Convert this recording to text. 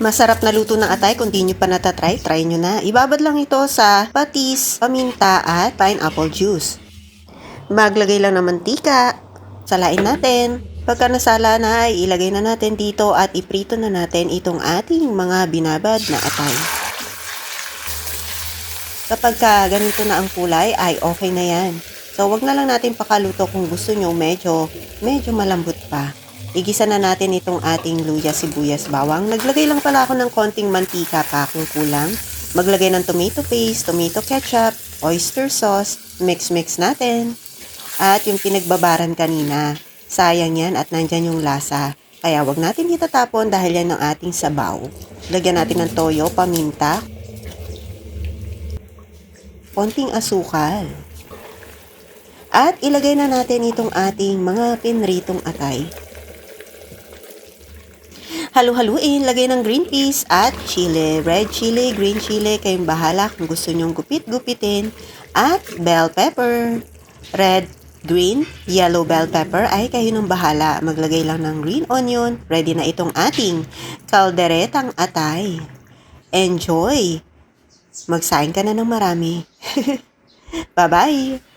Masarap na luto ng atay. Kung di nyo pa natatry, try nyo na. Ibabad lang ito sa patis, paminta at pineapple juice. Maglagay lang ng mantika. Salain natin. Pagka nasala na, ay ilagay na natin dito at iprito na natin itong ating mga binabad na atay. Kapag ka ganito na ang kulay, ay okay na yan. So, wag na lang natin pakaluto kung gusto nyo medyo, medyo malambot pa. Igisa na natin itong ating luya, sibuyas, bawang. Naglagay lang pala ako ng konting mantika pa kung kulang. Maglagay ng tomato paste, tomato ketchup, oyster sauce, mix-mix natin. At yung pinagbabaran kanina, sayang yan at nandyan yung lasa. Kaya wag natin itatapon dahil yan ang ating sabaw. Lagyan natin ng toyo, paminta, konting asukal. At ilagay na natin itong ating mga pinritong atay. Halu-haluin, lagay ng green peas at chili. Red chili, green chili, kayong bahala kung gusto nyong gupit-gupitin. At bell pepper. Red, green, yellow bell pepper ay kayo nang bahala. Maglagay lang ng green onion. Ready na itong ating kalderetang atay. Enjoy! Magsaing ka na ng marami. Bye-bye!